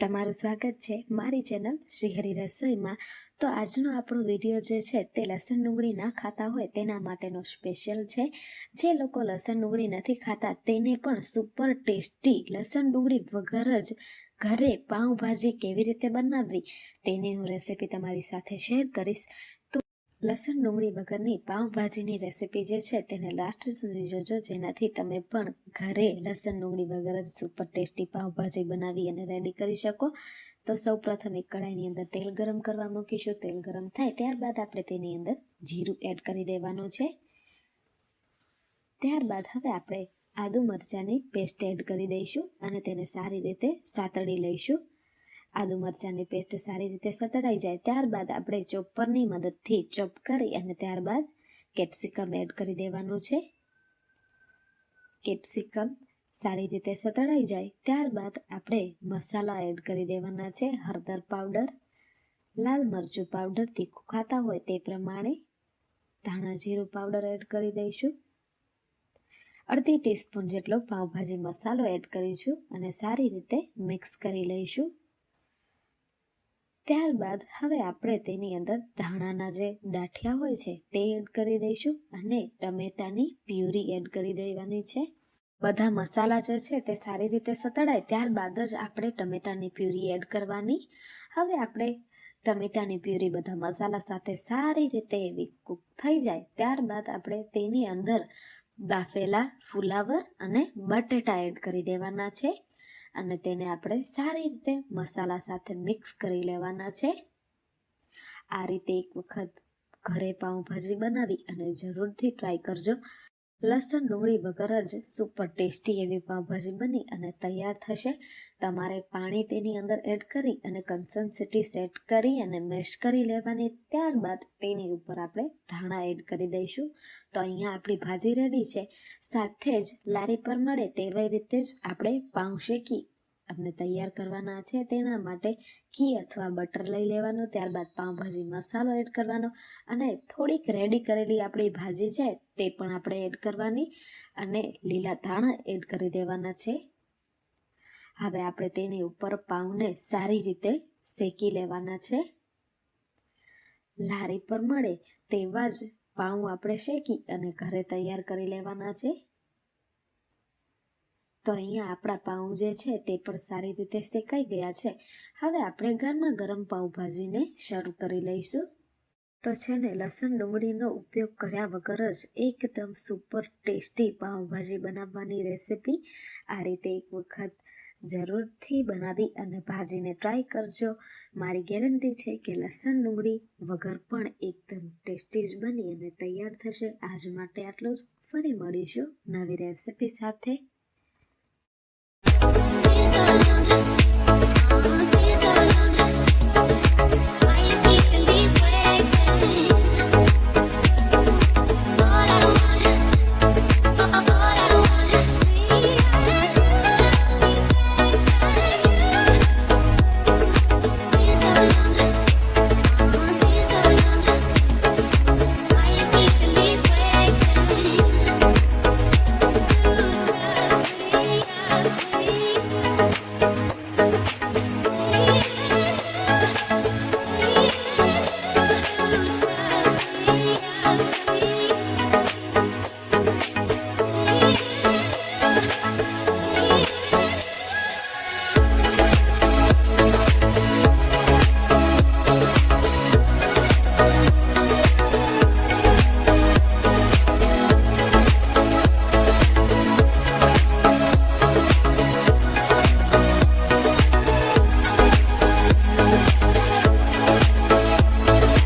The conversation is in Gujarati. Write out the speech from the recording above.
તમારું સ્વાગત છે મારી ચેનલ શ્રીહરી રસોઈમાં. તો આજનો આપણો વીડિયો જે છે તે લસણ ડુંગળી ના ખાતા હોય તેના માટેનો સ્પેશિયલ છે. જે લોકો લસણ ડુંગળી નથી ખાતા તેને પણ સુપર ટેસ્ટી લસણ ડુંગળી વગર જ ઘરે પાઉંભાજી કેવી રીતે બનાવવી તેની હું રેસીપી તમારી સાથે શેર કરીશ. તો લસણ, ડુંગળી વગરની પાઉંભાજીની રેસીપી જે છે તેને લાસ્ટ સુધી જોજો, જેનાથી તમે પણ ઘરે લસણ, ડુંગળી વગર જ સુપર ટેસ્ટી પાઉંભાજી બનાવી અને રેડી કરી શકો. તો સૌ પ્રથમ એક કડાઈની અંદર તેલ ગરમ કરવા મૂકીશું. તેલ ગરમ થાય ત્યારબાદ આપણે તેની અંદર જીરું એડ કરી દેવાનું છે. ત્યારબાદ હવે આપણે આદુ મરચાંની પેસ્ટ એડ કરી દઈશું અને તેને સારી રીતે સાતળી લઈશું. આદુ મરચાંની પેસ્ટ સારી રીતે સતડાઈ જાય ત્યારબાદ આપણે ચોપરની મદદથી ચોપ કરી અને ત્યારબાદ કેપ્સિકમ એડ કરી દેવાનું છે. કેપ્સિકમ સારી રીતે સતડાઈ જાય ત્યારબાદ આપણે મસાલા એડ કરી દેવાના છે, હળદર પાવડર લાલ મરચું પાવડર તીખું ખાતા હોય તે પ્રમાણે ધાણા જીરું પાવડર એડ કરી દઈશું. અડધી ટીસ્પૂન જેટલો પાવભાજી મસાલો એડ કરીશું અને સારી રીતે મિક્સ કરી લઈશું. ત્યારબાદ હવે આપણે તેની અંદર ધાણાના જે ડાઠિયા હોય છે તે એડ કરી દઈશું અને ટમેટાની પ્યુરી એડ કરી દેવાની છે. બધા મસાલા જે છે તે સારી રીતે સતળાય ત્યારબાદ જ આપણે ટમેટાની પ્યુરી એડ કરવાની. હવે આપણે ટમેટાની પ્યુરી બધા મસાલા સાથે સારી રીતે એવી કૂક થઈ જાય ત્યારબાદ આપણે તેની અંદર બાફેલા ફુલાવર અને બટેટા એડ કરી દેવાના છે. અને તેને આપણે સારી રીતે મસાલા સાથે મિક્સ કરી લેવાના છે. આ રીતે એક વખત ઘરે પાઉંભાજી બનાવી અને જરૂરથી ટ્રાય કરજો. લસણ, ડુંગળી વગર જ સુપર ટેસ્ટી એવી પાઉંભાજી બની અને તૈયાર થશે. તમારે પાણી તેની અંદર એડ કરી અને કન્સન્સિટી સેટ કરી અને મેશ કરી લેવાની. ત્યારબાદ તેની ઉપર આપણે ધાણા એડ કરી દઈશું. તો અહીંયા આપણી ભાજી રેડી છે. સાથે જ લારી પર મળે તેવી રીતે જ આપણે પાઉં શેકી અને તૈયાર કરવાના છે તેના માટે ઘી અથવા બટર લઈ લેવાનું, ત્યારબાદ પાઉંભાજી મસાલો એડ કરવાનો અને થોડીક રેડી કરેલી આપણી ભાજી છે તે પણ આપણે એડ કરવાની અને લીલા ધાણા એડ કરી દેવાના છે. હવે આપણે તેની ઉપર પાઉંને સારી રીતે શેકી લેવાના છે. લારી પર મળે તેવા જ પાઉં આપણે શેકી અને ઘરે તૈયાર કરી લેવાના છે. તો અહીંયા આપણા પાઉં જે છે તે પણ સારી રીતે શેકાઈ ગયા છે. હવે આપણે ગરમા ગરમ પાઉંભાજીને શરૂ કરી લઈશું. તો છે ને, લસણ ડુંગળીનો ઉપયોગ કર્યા વગર જ એકદમ સુપર ટેસ્ટી પાઉંભાજી બનાવવાની રેસીપી આ રીતે એક વખત જરૂરથી બનાવી અને ભાજીને ટ્રાય કરજો. મારી ગેરંટી છે કે લસણ ડુંગળી વગર પણ એકદમ ટેસ્ટી જ બની અને તૈયાર થશે. આજ માટે આટલું જ. ફરી મળીશું નવી રેસીપી સાથે.